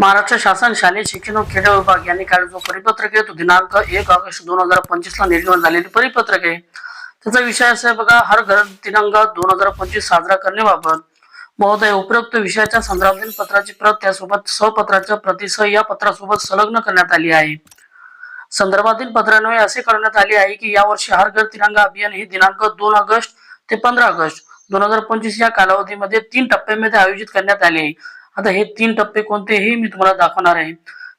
महाराष्ट्र शासन शालेय शिक्षण व क्रीडा विभाग यांनी काल जो परिपत्रक आहे तो दिनांक एक ऑगस्ट दोन हजार पंचवीस ला निर्गमन झालेली परिपत्रक आहे. त्याचा विषय असा बघा हर घर दिनांक दोन हजार पंचवीस साजरा करण्याबाबत महोदय उपरोक्त विषयाच्या संदर्भातील पत्राची प्रत त्यासोबत सपत्राच्या प्रतिसह या पत्रासोबत संलग्न करण्यात आली आहे. संदर्भातील पत्रान्वये असे करण्यात आले आहे की यावर्षी हर घर तिरंगा अभियान हे दिनांक दोन ऑगस्ट ते पंधरा ऑगस्ट दोन हजार पंचवीस या कालावधीमध्ये तीन टप्प्यांमध्ये आयोजित करण्यात आले आहे. आता हे तीन टप्पे कोणते हे मी तुम्हाला दाखवणार आहे.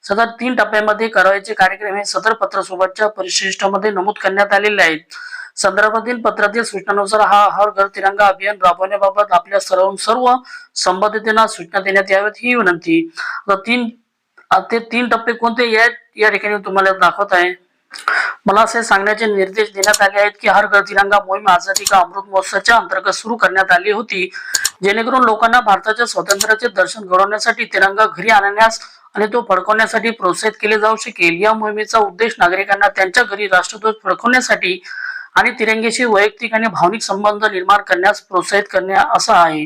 सदर तीन टप्प्यामध्ये करावयाचे कार्यक्रम हे सदर पत्रासोबतच्या परिशिष्टामध्ये नमूद करण्यात आलेले आहेत. संदर्भातील पत्रातील सूचनानुसार हा हर घर तिरंगा अभियान राबवण्याबाबत आपल्या सर्व सर्व संबंधितांना सूचना देण्यात याव्यात ही विनंती. तीन ते तीन टप्पे कोणते या या ठिकाणी तुम्हाला दाखवत आहे. मला असे सांगण्याचे निर्देश देण्यात आले आहेत की हर घर तिरंगा मोहीम आझादी का अमृत महोत्सवाच्या अंतर्गत सुरू करण्यात आली होती. जेणेकरून लोकांना भारताच्या स्वातंत्र्याचे दर्शन घडवण्यासाठी तिरंगा घरी आणण्यास आणि तो फडकवण्यासाठी प्रोत्साहित केले जाऊ शकेल या मोहिमेचा उद्देश नागरिकांना त्यांच्या घरी राष्ट्रध्वज फडकवण्यासाठी आणि तिरंग्याशी वैयक्तिक आणि भावनिक संबंध निर्माण करण्यास प्रोत्साहित करणे असा आहे.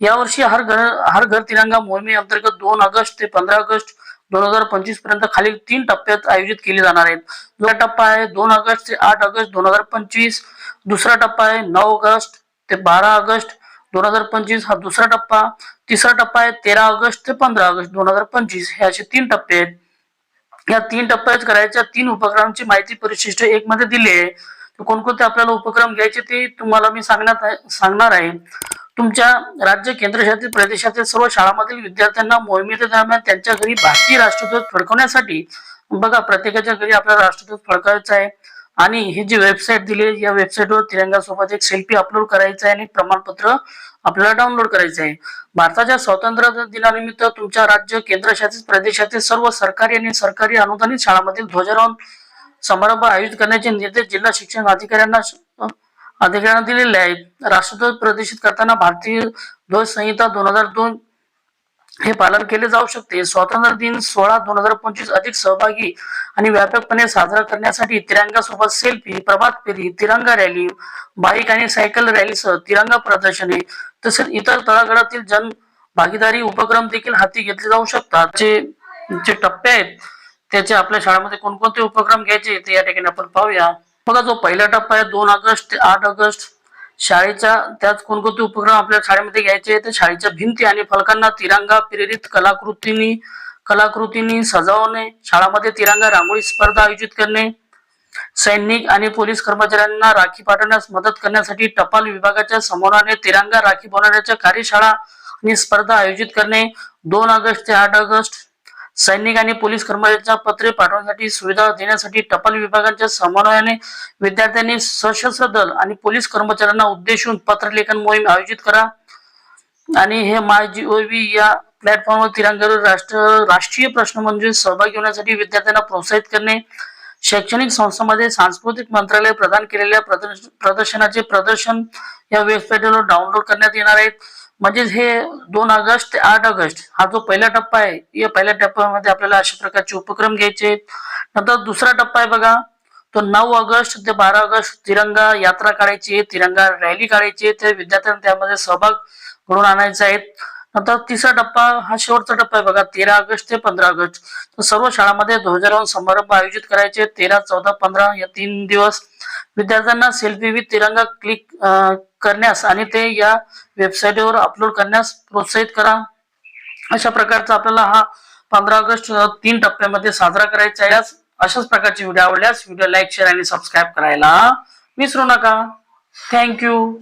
यावर्षी हर घर हर घर तिरंगा मोहिमेअंतर्गत दोन ऑगस्ट ते पंधरा ऑगस्ट दोन हजार पंचवीसपर्यंत खालील तीन टप्प्यात आयोजित केले जाणार आहेत. दुसरा टप्पा आहे दोन ऑगस्ट ते आठ ऑगस्ट दोन हजार पंचवीस दुसरा टप्पा आहे नऊ ऑगस्ट ते बारा ऑगस्ट दोन हजार पंचवीस हा दुसरा टप्पा. तिसरा टप्पा आहे तेरा ऑगस्ट ते पंधरा ऑगस्ट दोन हजार पंचवीस. हे असे तीन टप्पे आहेत. या तीन टप्प्यात करायच्या तीन उपक्रमांची माहिती परिशिष्ट एक मध्ये दिली आहे. कोणकोणते आपल्याला उपक्रम घ्यायचे ते तुम्हाला मी सांगण्यात सांगणार आहे. तुमच्या राज्य केंद्रशासित प्रदेशातील सर्व शाळांमधील विद्यार्थ्यांना मोहिमेच्या दरम्यान त्यांच्या घरी भारतीय राष्ट्रध्वज फडकवण्यासाठी बघा प्रत्येकाच्या घरी आपल्याला राष्ट्रध्वज फडकावायचा आहे. आणि ही जी वेबसाईट दिली आहे या वेबसाईटवर तिरंगा सोबत एक सेल्फी अपलोड करायचं आहे आणि प्रमाणपत्र आपल्याला डाउनलोड करायचं आहे. भारताच्या स्वातंत्र्य दिनानिमित्त तुमच्या राज्य केंद्रशासित प्रदेशातील सर्व सरकारी आणि सरकारी अनुदानित शाळांमधील ध्वजारोहण समारंभ आयोजित करण्याचे निर्देश जिल्हा शिक्षण अधिकाऱ्यांना अधिकाऱ्यांना दिलेले आहेत. राष्ट्रध्वज प्रदर्शित करताना भारतीय ध्वज संहिता दोन हजार दोन हे पालन केले जाऊ शकते. स्वातंत्र्य दिन सोळा दोन हजार पंचवीस अधिक सहभागी आणि व्यापकपणे साजरा करण्यासाठी तिरंगा सोबत सेल्फी प्रभात फेरी तिरंगा रॅली बाईक आणि सायकल रॅलीसह तिरंगा प्रदर्शने तसेच इतर तळागळातील जन भागीदारी उपक्रम देखील हाती घेतले जाऊ शकतात. जे जे टप्पे आहेत त्याचे आपल्या शाळेमध्ये कोणकोणते उपक्रम घ्यायचे ते या ठिकाणी आपण पाहूया. बघा जो पहिला टप्पा आहे दोन ऑगस्ट ते आठ ऑगस्ट शाळेच्या त्यात कोणकोणते उपक्रम आपल्या शाळेमध्ये घ्यायचे तर शाळेच्या भिंती आणि फलकांना तिरंगा प्रेरित कलाकृतींनी कलाकृतींनी सजावणे शाळामध्ये तिरंगा रांगोळी स्पर्धा आयोजित करणे सैनिक आणि पोलीस कर्मचाऱ्यांना राखी पाठवण्यास मदत करण्यासाठी टपाल विभागाच्या समोराने तिरंगा राखी बनवण्याच्या कार्यशाळा आणि स्पर्धा आयोजित करणे. दोन ऑगस्ट ते आठ ऑगस्ट सैनिक आणि पोलीस कर्मचाऱ्यांच्या पत्रे पाठवण्यासाठी सुविधा देण्यासाठी टपाल विभागाच्या समन्वयाने विद्यार्थ्यांनी सशस्त्र दल आणि पोलीस कर्मचाऱ्यांना उद्देशून पत्रलेखन मोहीम आयोजित करा. आणि हे माय जीओव्ही या प्लॅटफॉर्मवर तिरंगावर राष्ट्र राष्ट्रीय प्रश्न म्हणजे सहभागी होण्यासाठी विद्यार्थ्यांना प्रोत्साहित करणे. शैक्षणिक संस्थांमध्ये सांस्कृतिक मंत्रालय प्रदान केलेल्या प्रदर्श- प्रदर्शनाचे प्रदर्शन या वेबसाईटवर डाउनलोड करण्यात येणार आहेत म्हणजेच हे दोन ऑगस्ट ते आठ ऑगस्ट हा जो पहिला टप्पा आहे या पहिल्या टप्प्यामध्ये आपल्याला अशा प्रकारचे उपक्रम घ्यायचे. नंतर दुसरा टप्पा आहे बघा तो नऊ ऑगस्ट ते बारा ऑगस्ट तिरंगा यात्रा काढायची तिरंगा रॅली काढायची. ते त्या विद्यार्थ्यांना त्यामध्ये सहभाग घडून आणायचा आहे. आता तिसरा टप्पा हा शेवटचा टप्पा आहे बघा तेरा ऑगस्ट ते पंधरा ऑगस्ट. तर सर्व शाळांमध्ये ध्वजारोहण समारंभ आयोजित करायचे. तेरा चौदा पंधरा या तीन दिवस विद्यार्थ्यांना सेल्फी विथ तिरंगा क्लिक करण्यास आणि ते या वेबसाईटवर अपलोड करण्यास प्रोत्साहित करा. अशा प्रकारचा आपल्याला हा पंधरा ऑगस्ट तीन टप्प्यामध्ये साजरा करायचा आहे. अशाच प्रकारचे व्हिडिओ आवडल्यास व्हिडिओ लाईक शेअर आणि सबस्क्राईब करायला विसरू नका. थँक्यू